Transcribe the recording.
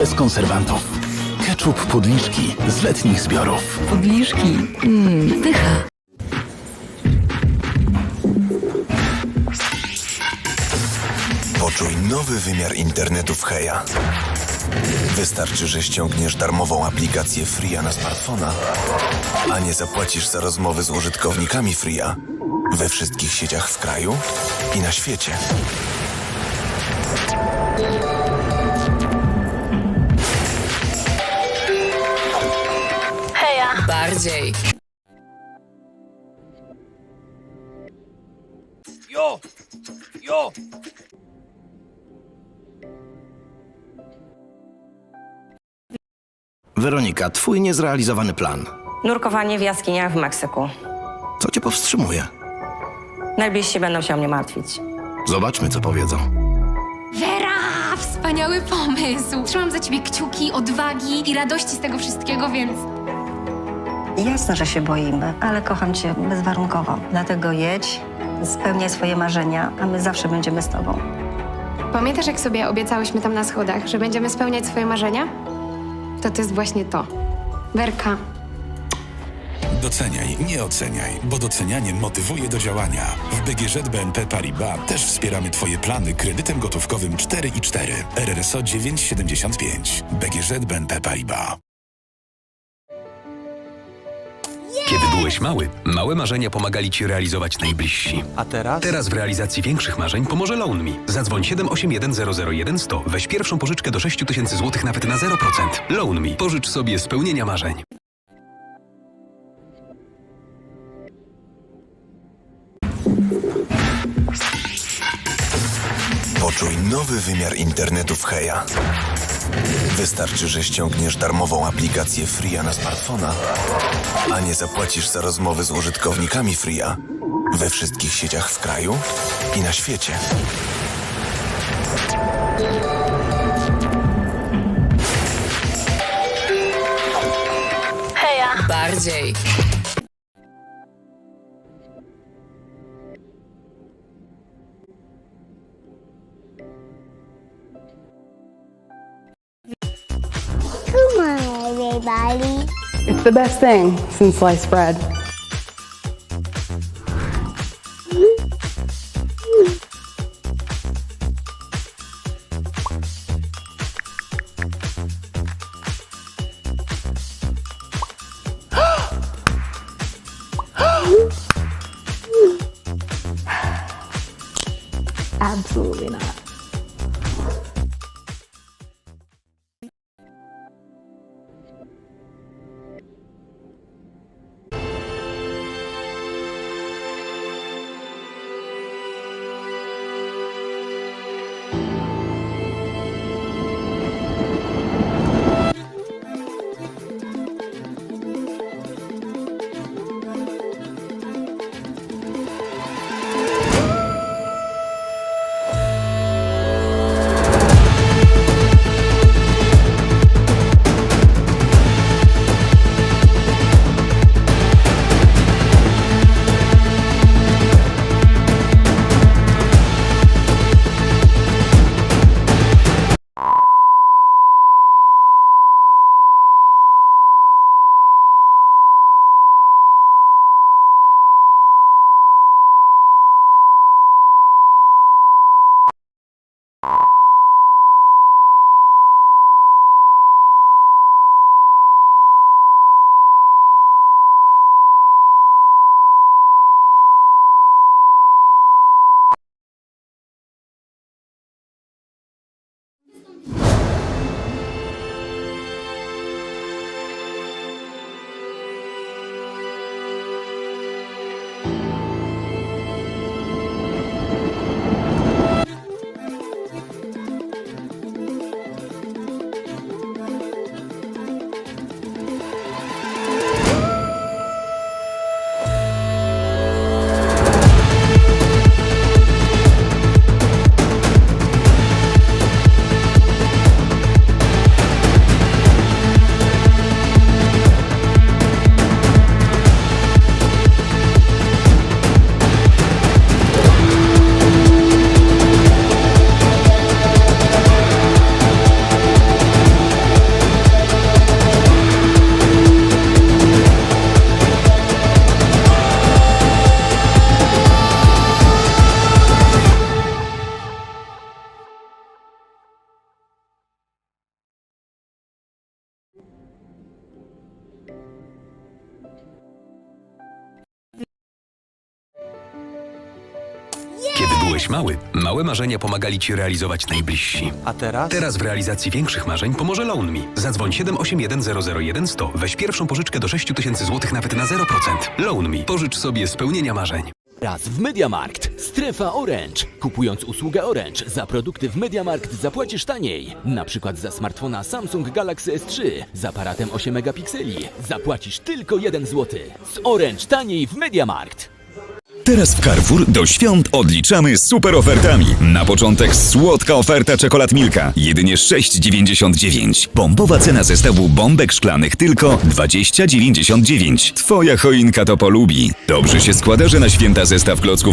Bez konserwantów. Ketchup Pudliszki z letnich zbiorów. Podliszki. Mmm, pycha. Poczuj nowy wymiar internetu w Heja. Wystarczy, że ściągniesz darmową aplikację Fria na smartfona, a nie zapłacisz za rozmowy z użytkownikami Fria we wszystkich sieciach w kraju i na świecie. Bardziej. Jo! Jo! Weronika, twój niezrealizowany plan. Nurkowanie w jaskiniach w Meksyku. Co cię powstrzymuje? Najbliżsi będą się o mnie martwić. Zobaczmy, co powiedzą. Wera! Wspaniały pomysł! Trzymam za ciebie kciuki, odwagi i radości z tego wszystkiego, więc Jasne, że się boimy, ale kocham cię bezwarunkowo. Dlatego jedź, spełniaj swoje marzenia, a my zawsze będziemy z tobą. pamiętasz, jak sobie obiecałyśmy tam na schodach, że będziemy spełniać swoje marzenia? To to jest właśnie to. Werka, Doceniaj, nie oceniaj, bo docenianie motywuje do działania. W BGŻ BNP Paribas też wspieramy Twoje plany kredytem gotówkowym 4 i 4. RRSO 975. BGŻ BNP Paribas. Byłeś mały, małe marzenia pomagali ci realizować najbliżsi. A teraz? Teraz w realizacji większych marzeń pomoże LoanMe. Zadzwoń 781 001 100. Weź pierwszą pożyczkę do 6 tysięcy złotych nawet na 0%. LoanMe. Pożycz sobie spełnienia marzeń. Poczuj nowy wymiar internetu w Heja. Wystarczy, że ściągniesz darmową aplikację Fria na smartfona, a nie zapłacisz za rozmowy z użytkownikami Fria we wszystkich sieciach w kraju i na świecie. Bardziej. Everybody. It's the best thing since sliced bread. Absolutely not. Byłeś mały, małe marzenia pomagali ci realizować najbliżsi. A teraz? Teraz w realizacji większych marzeń pomoże LoanMe. Zadzwoń 781 001 100. Weź pierwszą pożyczkę do 6000 zł nawet na 0%. LoanMe. Pożycz sobie spełnienia marzeń. Raz w Mediamarkt. Strefa Orange. Kupując usługę Orange za produkty w Mediamarkt zapłacisz taniej. Na przykład za smartfona Samsung Galaxy S3 z aparatem 8 megapikseli zapłacisz tylko 1 zł. Z Orange taniej w Mediamarkt. Teraz w Carrefour do świąt odliczamy super ofertami. Na początek słodka oferta czekolad Milka. Jedynie 6,99. Bombowa cena zestawu bombek szklanych tylko 20,99. Twoja choinka to polubi. Dobrze się składa, że na święta zestaw klocków